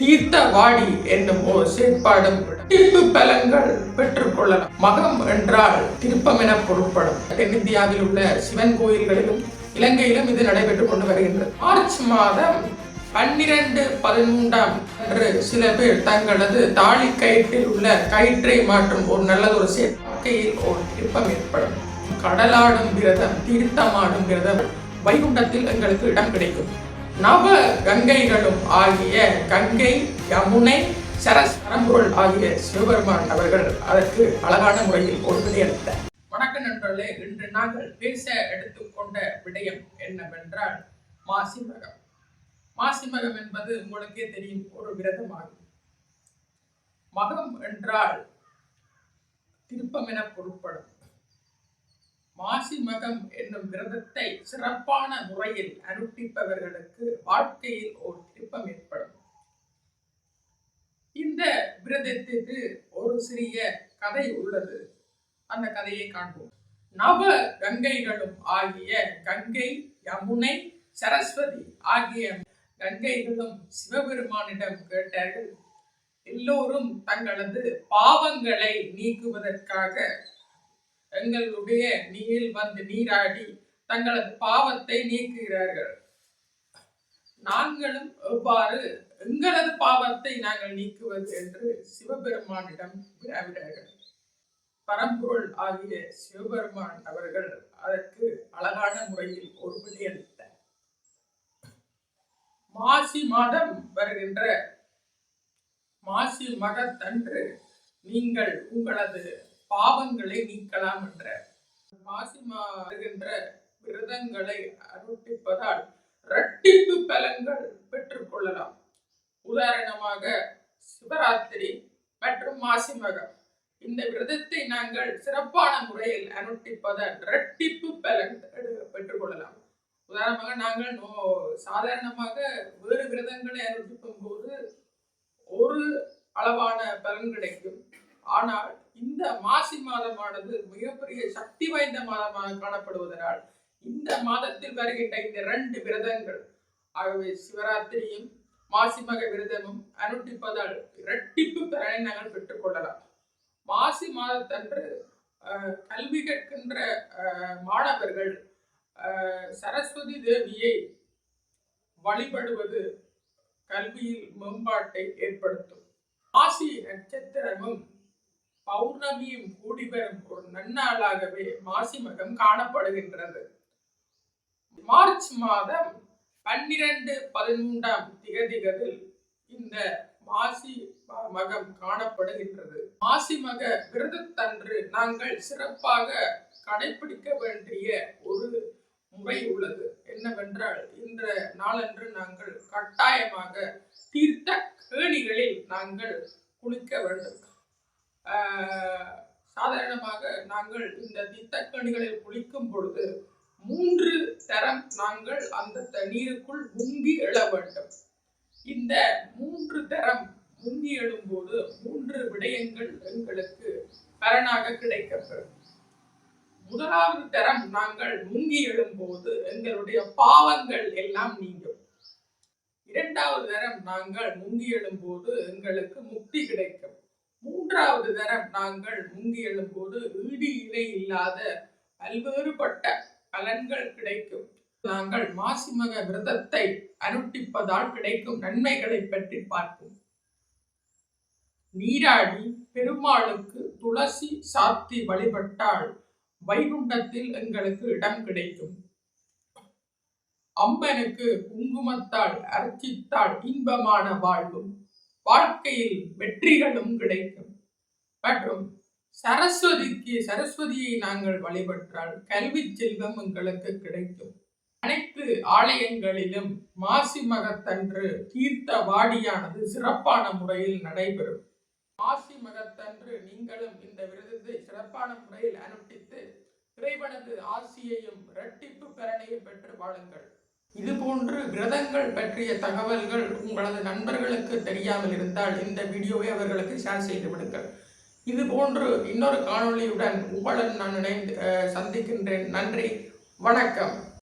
தீர்த்த வாடி என்னும் ஒரு செயற்பாடும் தீர்ப்பு பலங்கள் பெற்றுக்கொள்ளலாம். மகம் என்றால் திருப்பம் என பொருட்படும் தென்னிந்தியாவில் உள்ள சிவன் கோயில்களிலும் இலங்கையிலும் இது நடைபெற்றுக் கொண்டு வருகின்றது. மார்ச் மாதம் பன்னிரண்டு பதிமூன்றாம் அன்று சில பேர் தங்களது தாலி கயிற்றில் உள்ள கயிற்றை மாற்றும் ஒரு நல்லதொரு சேர்க்கையில் ஒரு திருப்பம் ஏற்படும். கடலாடும் விரதம் தீர்த்தமாடும் விரதம் வைகுண்டத்தில் எங்களுக்கு இடம் கிடைக்கும். நவ கங்கைகளும் ஆகிய கங்கை யமுனை சரஸ் பரம்பொருள் ஆகிய சிவபெருமான் அவர்கள் அதற்கு அழகான முறையில் ஒரு அளித்தார் வணக்கம் நண்பர்களே இன்று நாங்கள் பேச எடுத்துக்கொண்ட விடயம் என்னவென்றால் மாசிமகம். மாசிமகம் என்பது உங்களுக்கே தெரியும் ஒரு விரதமாகும். மகம் என்றால் திருப்பம் என பொருட்படும் மாசி மகம் என்னும் விரதத்தை சிறப்பான முறையில் அனுஷ்டிப்பவர்களுக்கு வாழ்க்கையில் ஒரு திருப்பம் ஏற்படும். இந்த விரதத்திற்கு ஒரு சிறிய கதை உள்ளது. அந்த கதையை காண்போம். நவ கங்கைகளும் ஆகிய கங்கை யமுனை சரஸ்வதி ஆகிய கங்கைகளும் சிவபெருமானிடம் கேட்டார்கள். எல்லோரும் தங்களது பாவங்களை நீக்குவதற்காக எங்களுடைய நீரில் வந்து நீராடி தங்களது பாவத்தை நீக்குகிறார்கள். நாங்களும் எவ்வாறு எங்களது பாவத்தை நாங்கள் நீக்குவது என்று சிவபெருமானிடம் வினாவினார்கள். பரம்பொருள் ஆகிய சிவபெருமான் அவர்கள் அதற்கு அழகான முறையில் ஒரு விடையளித்தார் மாசி மாதம் வருகின்ற மாசி மகத்தன்று நீங்கள் உங்களது பாவங்களை நீக்கலாம் என்ற மாசி மாறுகின்ற விரதங்களை அனுஷ்டிப்பதால் இரட்டிப்பு பலன்கள் பெற்றுக்கொள்ளலாம் உதாரணமாக சிவராத்திரி மற்றும் மாசி மகம் இந்த விரதத்தை நாங்கள் சிறப்பான முறையில் அனுஷ்டிப்பதால் இரட்டிப்பு பலன் பெற்றுக்கொள்ளலாம் உதாரணமாக நாங்கள் நோ சாதாரணமாக வேறு விரதங்களை அனுட்டிக்கும் போது ஒரு அளவான பலன் கிடைக்கும். ஆனால் இந்த மாசி மாதமானது மிகப்பெரிய சக்தி வாய்ந்த மாதமாக காணப்படுவதனால் இந்த மாதத்தில் வருகின்ற இந்த இரண்டு விரதங்கள் ஆகவே சிவராத்திரியும் மாசி மக விரதமும் அனுட்டிப்பதால் இரட்டிப்பு பலனை நாங்கள் பெற்றுக்கொள்ளலாம் மாசி மாதத்தன்று கல்வி கற்கின்ற மாணவர்கள் சரஸ்வதி தேவியை வழிபடுவது கல்வியில் மேம்பாட்டை ஏற்படுத்தும். மாசி நட்சத்திரமும் பௌர்ணமியும் கூடி வரும் ஒரு நன்னாளாகவே மாசி மகம் காணப்படுகின்றது. மார்ச் மாதம் பன்னிரண்டு பதிமூன்றாம் திகதிகளில் இந்த மாசி மகம் காணப்படுகின்றது. மாசி மக விரதத்தன்று நாங்கள் சிறப்பாக கடைபிடிக்க வேண்டிய ஒரு முறை உள்ளது. என்னவென்றால் இந்த நாளன்று நாங்கள் கட்டாயமாக தீர்த்த கேணிகளில் நாங்கள் குளிக்க வேண்டும். சாதாரணமாக நாங்கள் இந்த தீர்த்தக்கணிகளில் குளிக்கும் பொழுது மூன்று தரம் நாங்கள் அந்த தண்ணீருக்குள் முங்கி எழ வேண்டும். இந்த மூன்று தரம் முங்கி எழும்போது மூன்று விடயங்கள் எங்களுக்கு பலனாக கிடைக்கப்பெறும். முதலாவது தரம் நாங்கள் முங்கி எழும்போது எங்களுடைய பாவங்கள் எல்லாம் நீங்கும். இரண்டாவது தரம் நாங்கள் முங்கி எழும்போது எங்களுக்கு முக்தி கிடைக்கும். மூன்றாவது தரம் நாங்கள் முங்கி எழும்போது ஈடு இணை இல்லாத பல்வேறுபட்ட பலன்கள் கிடைக்கும். நாங்கள் மாசிமக விரதத்தை அனுட்டிப்பதால் கிடைக்கும் நன்மைகளை பற்றி பார்ப்போம். நீராடி பெருமாளுக்கு துளசி சாத்தி வழிபட்டால் வைகுண்டத்தில் எங்களுக்கு இடம் கிடைக்கும். அம்மனுக்கு குங்குமத்தால் அர்ச்சித்தால் இன்பமான வாழ்வும். வாழ்க்கையில் வெற்றிகளும் கிடைக்கும். மற்றும் சரஸ்வதிக்கு சரஸ்வதியை நாங்கள் வழிபட்டால் கல்வி செல்வம் எங்களுக்கு கிடைக்கும். அனைத்து ஆலயங்களிலும் மாசி மகத்தன்று தீர்த்த வாடியானது சிறப்பான முறையில் நடைபெறும். மாசி மகத்தன்று நீங்களும் இந்த விருதத்தை சிறப்பான முறையில் அனுஷ்டித்து இறைவனது ஆசியையும் இரட்டிப்பு பலனையும் பெற்று வாழுங்கள். இதுபோன்று விரதங்கள் பற்றிய தகவல்கள் உங்களது நண்பர்களுக்கு தெரியாமல் இருந்தால் இந்த வீடியோவை அவர்களுக்கு ஷேர் செய்து விடுங்கள். இது போன்று இன்னொரு காணொளியுடன் உங்களுடன் நான் இணைந்து சந்திக்கின்றேன். நன்றி. வணக்கம்.